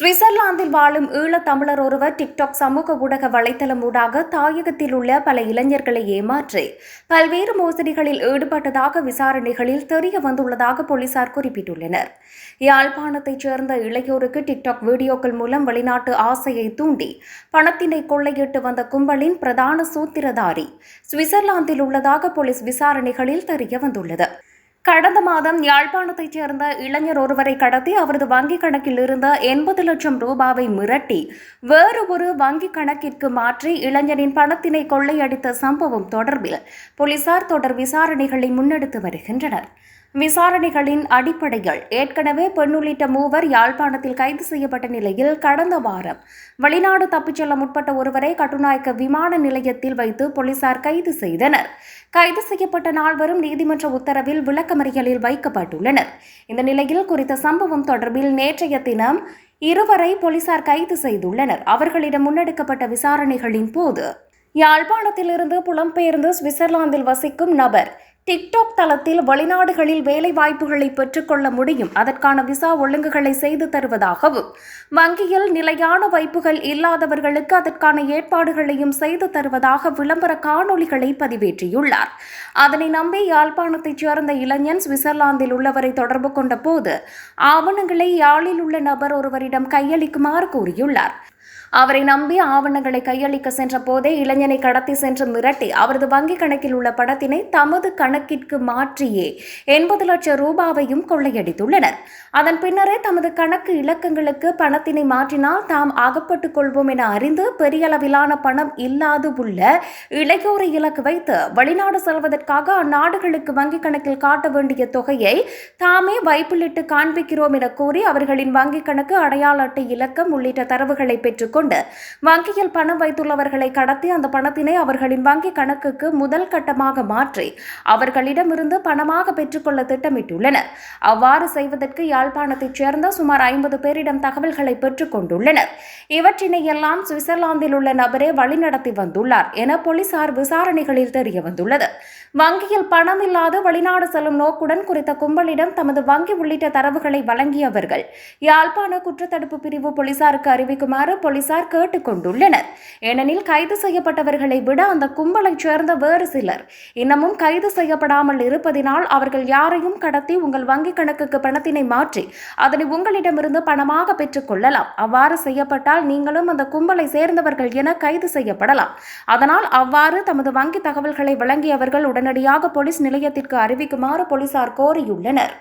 சுவிட்சர்லாந்தில் வாழும் ஈழத்தமிழர் ஒருவர் டிக்டாக் சமூக ஊடக வலைத்தளம் ஊடாக தாயகத்தில் உள்ள பல இளைஞர்களை ஏமாற்றி பல்வேறு மோசடிகளில் ஈடுபட்டதாக விசாரணைகளில் தெரிய வந்துள்ளதாக போலீசார் குறிப்பிட்டுள்ளனர். யாழ்ப்பாணத்தைச் சேர்ந்த இளையோருக்கு டிக்டாக் வீடியோக்கள் மூலம் வெளிநாட்டு ஆசையை தூண்டி பணத்தினை கொள்ளையிட்டு வந்த கும்பலின் பிரதான சூத்திரதாரி சுவிட்சர்லாந்தில் உள்ளதாக போலீஸ் விசாரணைகளில் தெரிய வந்துள்ளது. கடந்த மாதம் யாழ்ப்பாணத்தைச் சேர்ந்த இளைஞர் ஒருவரை கடத்தி அவரது வங்கிக் கணக்கில் இருந்த எண்பது லட்சம் ரூபாவை மிரட்டி வேறு ஒரு வங்கிக் கணக்கிற்கு மாற்றி இளைஞரின் பணத்தினை கொள்ளையடித்த சம்பவம் தொடர்பில் போலீசார் தொடர் விசாரணைகளை முன்னெடுத்து வருகின்றனர். விசாரணைகளின் அடிப்படையில் ஏற்கனவே பெண் உள்ளிட்ட மூவர் யாழ்ப்பாணத்தில் கைது செய்யப்பட்ட நிலையில் கடந்த வாரம் வெளிநாடு தப்பிச் செல்ல முற்பட்ட ஒருவரை கட்டுநாயக்க விமான நிலையத்தில் வைத்து போலீசார் கைது செய்தனர். கைது செய்யப்பட்ட நால்வரும் நீதிமன்ற உத்தரவில் விளக்க விளக்கமறியலில் வைக்கப்பட்டுள்ளனர். இந்த நிலையில் குறித்த சம்பவம் தொடர்பில் நேற்றைய தினம் இருவரை போலீசார் கைது செய்துள்ளனர். அவர்களிடம் முன்னெடுக்கப்பட்ட விசாரணைகளின் போது யாழ்ப்பாணத்திலிருந்து புலம்பெயர்ந்து சுவிட்சர்லாந்தில் வசிக்கும் நபர் டிக்டாக் தளத்தில் வெளிநாடுகளில் வேலை வாய்ப்புகளை பெற்றுக்கொள்ள முடியும். அதற்கான விசா ஒழுங்குகளை செய்து தருவதாகவும் வங்கியில் நிலையான வைப்புகள் இல்லாதவர்களுக்கு அதற்கான ஏற்பாடுகளையும் செய்து தருவதாக விளம்பர காணொளிகளை பதிவேற்றியுள்ளார். அதனை நம்பி யாழ்ப்பாணத்தைச் சேர்ந்த இளைஞன் சுவிட்சர்லாந்தில் உள்ளவரை தொடர்பு கொண்ட போது ஆவணங்களை யாழில் உள்ள நபர் ஒருவரிடம் கையளிக்குமாறு கூறியுள்ளார். அவரை நம்பி ஆவணங்களை கையளிக்க சென்ற போதே இளைஞனை கடத்தி சென்று மிரட்டி அவரது வங்கிக் கணக்கில் உள்ள பணத்தினை தமது கணக்கிற்கு மாற்றியே எண்பது லட்சம் ரூபாவையும் கொள்ளையடித்துள்ளனர். அதன் பின்னரே தமது கணக்கு இலக்கங்களுக்கு பணத்தினை மாற்றினால் தாம் அகப்பட்டுக் கொள்வோம் என அறிந்து பெரிய அளவிலான பணம் இல்லாது உள்ள இளையோரை இலக்கு வைத்து வெளிநாடு செல்வதற்காக அந்நாடுகளுக்கு வங்கிக் கணக்கில் காட்ட வேண்டிய தொகையை தாமே வைப்பிலிட்டு காண்பிக்கிறோம் என கூறி அவர்களின் வங்கிக் கணக்கு அடையாள அட்டை இலக்கம் உள்ளிட்ட தரவுகளை பெற்றுக்கொண்டு வங்கியில் பணம் வைத்துள்ளவர்களை கடத்தி அந்த பணத்தினை அவர்களின் வங்கி கணக்குக்கு முதல் கட்டமாக மாற்றி அவர்களிடமிருந்து பணமாக பெற்றுக்கொள்ள திட்டமிட்டுள்ளனர். அவ்வாறு செய்வதற்கு யாழ்ப்பாணத்தைச் சேர்ந்த சுமார் ஐம்பது பேரிடம் தகவல்களை பெற்றுக் கொண்டுள்ளனர். இவற்றினை எல்லாம் சுவிட்சர்லாந்தில் உள்ள நபரே வழிநடத்தி வந்துள்ளார் என போலீசார் விசாரணைகளில் தெரிய வந்துள்ளது. வங்கியில் பணம் இல்லாத வெளிநாடு செல்லும் நோக்குடன் குறித்த கும்பலிடம் தமது வங்கி உள்ளிட்ட தரவுகளை வழங்கியவர்கள். யாழ்ப்பாண குற்றத்தடுப்பு பிரிவு போலீசாருக்கு அறிவிக்குமாறு போலீசார் கேட்டுக் கொண்டுள்ளனர் ஏனெனில் கைது செய்யப்பட்டவர்களை விட அந்த கும்பலைச் சேர்ந்த வேறு சிலர். இன்னமும் கைது செய்யப்படாமல் இருப்பதினால் அவர்கள் யாரையும் கடத்தி உங்கள் வங்கிக் கணக்குக்கு பணத்தினை மாற்றி அதனை உங்களிடமிருந்து பணமாக பெற்றுக் கொள்ளலாம். அவ்வாறு செய்யப்பட்டால் நீங்களும் அந்த கும்பலை சேர்ந்தவர்கள் என கைது செய்யப்படலாம். அதனால் அவ்வாறு தமது வங்கி தகவல்களை வழங்கியவர்கள் உடனடியாக போலீஸ் நிலையத்திற்கு அறிவிக்குமாறு போலீசார் கோரியுள்ளனர்.